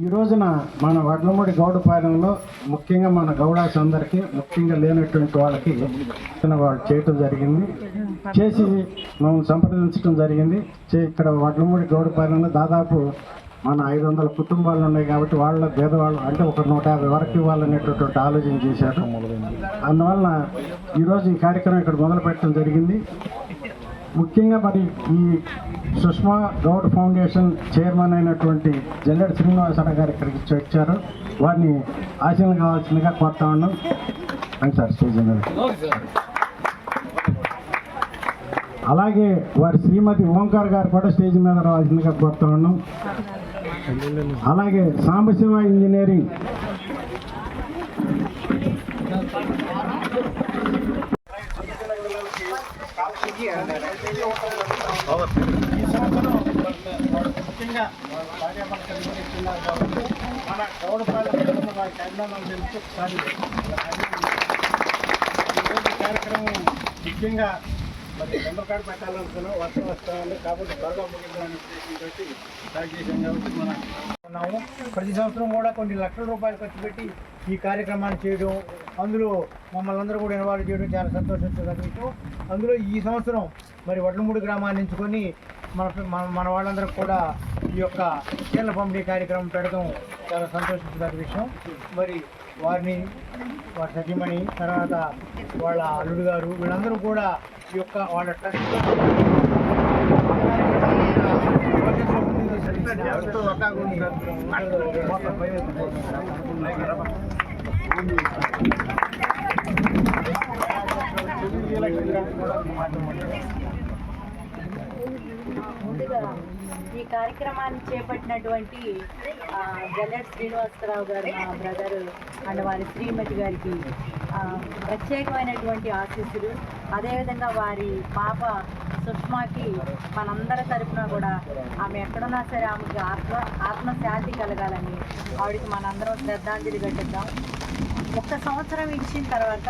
ఈ రోజున మన వడ్లమూడి గౌడపాలెంలో ముఖ్యంగా మన గౌడాస్ అందరికీ ముఖ్యంగా లేనటువంటి వాళ్ళకి వాళ్ళు చేయటం జరిగింది. చేసి మనం సంప్రదించడం జరిగింది. చే- ఇక్కడ వడ్లమూడి గౌడపాలెంలో దాదాపు మన ఐదు వందల కుటుంబాలు ఉన్నాయి కాబట్టి వాళ్ళ పేదవాళ్ళు అంటే ఒక నూట యాభై వరకు ఇవ్వాలనేటటువంటి ఆలోచన చేశారు. అందువలన ఈరోజు ఈ కార్యక్రమం ఇక్కడ మొదలు పెట్టడం జరిగింది. ముఖ్యంగా మరి ఈ సుష్మా గౌడ్ ఫౌండేషన్ చైర్మన్ అయినటువంటి జల్లెడ శ్రీనివాసరావు గారు ఇక్కడికి వచ్చారు. వారిని ఆశీర్వాదం కావాల్సిందిగా కోరుతా ఉన్నాం. రండి సార్ స్టేజ్ మీద. అలాగే వారి శ్రీమతి ఓంకార్ గారు కూడా స్టేజ్ మీద రావాల్సిందిగా కోరుతా ఉన్నాం. అలాగే సాంబశివ ఇంజనీరింగ్ ఈ సంవత్సరం ముఖ్యంగా కాబట్టి మన గౌడపాలెం ప్రజలు వారికి తెలిసి ఒకసారి ఈరోజు కార్యక్రమం ముఖ్యంగా మరి చంద్రకాడ కార్డు పెట్టాలనుకున్నాం వర్షం వస్తామని కాబట్టి త్వరగా ముగిద్దామని చేశాం కాబట్టి మన ప్రతి సంవత్సరం కూడా కొన్ని లక్షల రూపాయలు ఖర్చు పెట్టి ఈ కార్యక్రమాన్ని చేయడం అందులో మమ్మల్ని అందరూ కూడా ఇన్వాల్వ్ చేయడం చాలా సంతోషించదగ్గ విషయం అందులో ఈ సంవత్సరం మరి వడ్లమూడి గ్రామాన్ని ఎంచుకొని మన మన మన వాళ్ళందరూ కూడా ఈ యొక్క చీరల పంపిణీ కార్యక్రమం పెడడం చాలా సంతోషించదగ్గ విషయం. మరి వారిని వారి సతీమణి తర్వాత వాళ్ళ అల్లుడు గారు వీళ్ళందరూ కూడా ఈ యొక్క వాళ్ళ ట్రస్ట్ ఈ కార్యక్రమాన్ని చేపట్టినటువంటి ఆ, జల్లెడ్ శ్రీనివాసరావు గారు మా బ్రదర్ అండ్ వారి శ్రీమతి గారికి ప్రత్యేకమైనటువంటి ఆశీస్సులు. అదేవిధంగా వారి పాప సుష్మాకి మనందరి తరఫున కూడా ఆమె ఎక్కడున్నా సరే ఆమెకి ఆత్మ ఆత్మశాంతి కలగాలని ఆవిడకి మనందరం శ్రద్ధాంజలి ఘటిద్దాం. ఒక్క సంవత్సరం ఇచ్చిన తర్వాత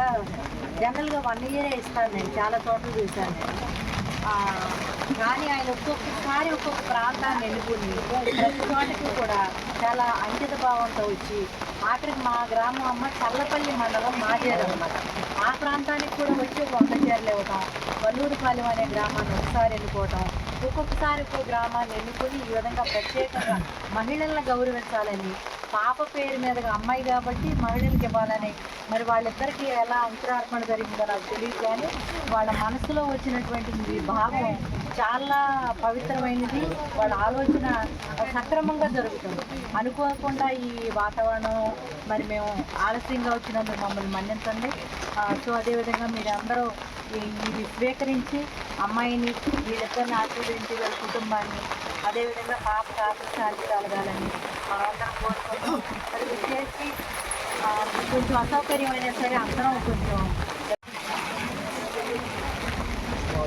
జనరల్గా వన్ ఇయరే ఇస్తాను నేను చాలా చోట్ల చూశాను నేను. కానీ ఆయన ఒక్కొక్కసారి ఒక్కొక్క ప్రాంతాన్ని ఎన్నుకుని ప్రతి చోటకి కూడా చాలా అంకిత భావంతో వచ్చి ఆఖరికి మా గ్రామం అమ్మ చల్లపల్లి మండలం మాజేరు అనమాట ఆ ప్రాంతానికి కూడా వచ్చి వంద చీరలు ఇవ్వటం వల్లూరుపాలెం అనే గ్రామాన్ని ఒకసారి ఎన్నుకోవటం ఒక్కొక్కసారి ఒక్కొక్క గ్రామాన్ని ఎన్నుకొని ఈ విధంగా ప్రత్యేకంగా మహిళలను గౌరవించాలని పాప పేరు మీదుగా అమ్మాయి కాబట్టి మహిళలకు ఇవ్వాలని మరి వాళ్ళిద్దరికీ ఎలా అంతరార్పణ జరిగిందో నాకు తెలియదు కానీ వాళ్ళ మనసులో వచ్చినటువంటి ఈ భావం చాలా పవిత్రమైనది. వాళ్ళ ఆలోచన సక్రమంగా జరుగుతుంది. అనుకోకుండా ఈ వాతావరణం మరి మేము ఆలస్యంగా వచ్చినందుకు మమ్మల్ని మన్నించండి. సో అదేవిధంగా మీరందరూ అందరూ ఇది స్వీకరించి అమ్మాయిని వీళ్ళిద్దరిని ఆశీర్వదించి వాళ్ళ కుటుంబాన్ని అదేవిధంగా పాప శాంతి కలగాలని మనందరం కోరుకుంటాం అది విశేషి కొంచెం అసౌకర్యమైనా సరే అందరం కొంచెం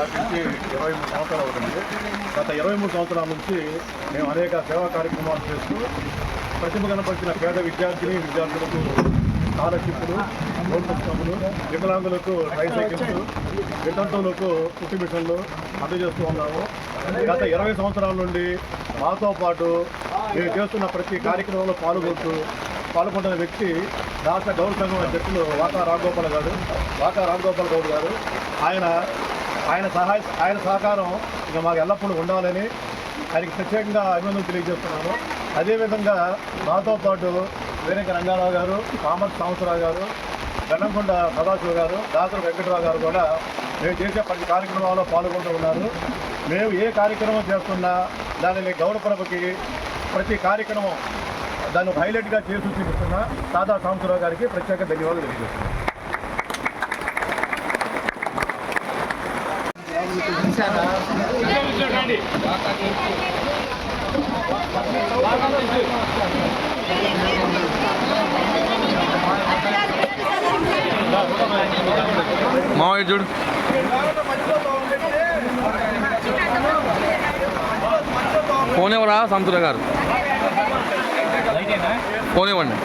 స్థాపించి ఇరవై మూడు సంవత్సరాలు అవుతుంది. గత ఇరవై మూడు సంవత్సరాల నుంచి మేము అనేక సేవా కార్యక్రమాలు చేస్తూ ప్రతిభ కనపరిచిన పేద విద్యార్థిని విద్యార్థులకు స్కాలర్షిప్లు నోట్ పుస్తకములు వికలాంగులకు ట్రైసైకిల్స్ వితంతువులకు కుట్టి మిషన్లు అందజేస్తూ ఉన్నాము. గత ఇరవై సంవత్సరాల నుండి మాతో పాటు మేము చేస్తున్న ప్రతి కార్యక్రమంలో పాల్గొంటూ పాల్గొంటున్న వ్యక్తి రాష్ట్ర గౌరవ సంఘం అధ్యక్షులు వాకా రామగోపాల్ గారు వాకా రాఘగోపాల్ గౌడ్ గారు. ఆయన ఆయన సహాయ ఆయన సహకారం ఇక మాకు ఎల్లప్పుడూ ఉండాలని ఆయనకి ప్రత్యేకంగా అభినందనలు తెలియజేస్తున్నాను. అదేవిధంగా మాతో పాటు వేరేక రంగారావు గారు కామర్స్ సాంబశివరావు గారు గన్నంకొండ సదాశివ గారు దాసరి వెంకటరావు గారు కూడా మేము చేసే ప్రతి కార్యక్రమాల్లో పాల్గొంటూ ఉన్నారు. మేము ఏ కార్యక్రమం చేస్తున్నా దానిని గౌరవప్రభకి ప్రతి కార్యక్రమం దాన్ని హైలైట్గా చేసి చూపిస్తున్న. దాదా సాంబశివరావు గారికి ప్రత్యేక ధన్యవాదాలు తెలియజేస్తున్నాను. మావయ్య చూడు. ఫోన్ ఎవరా? సంతుర గారు. ఫోన్ ఇవ్వండి.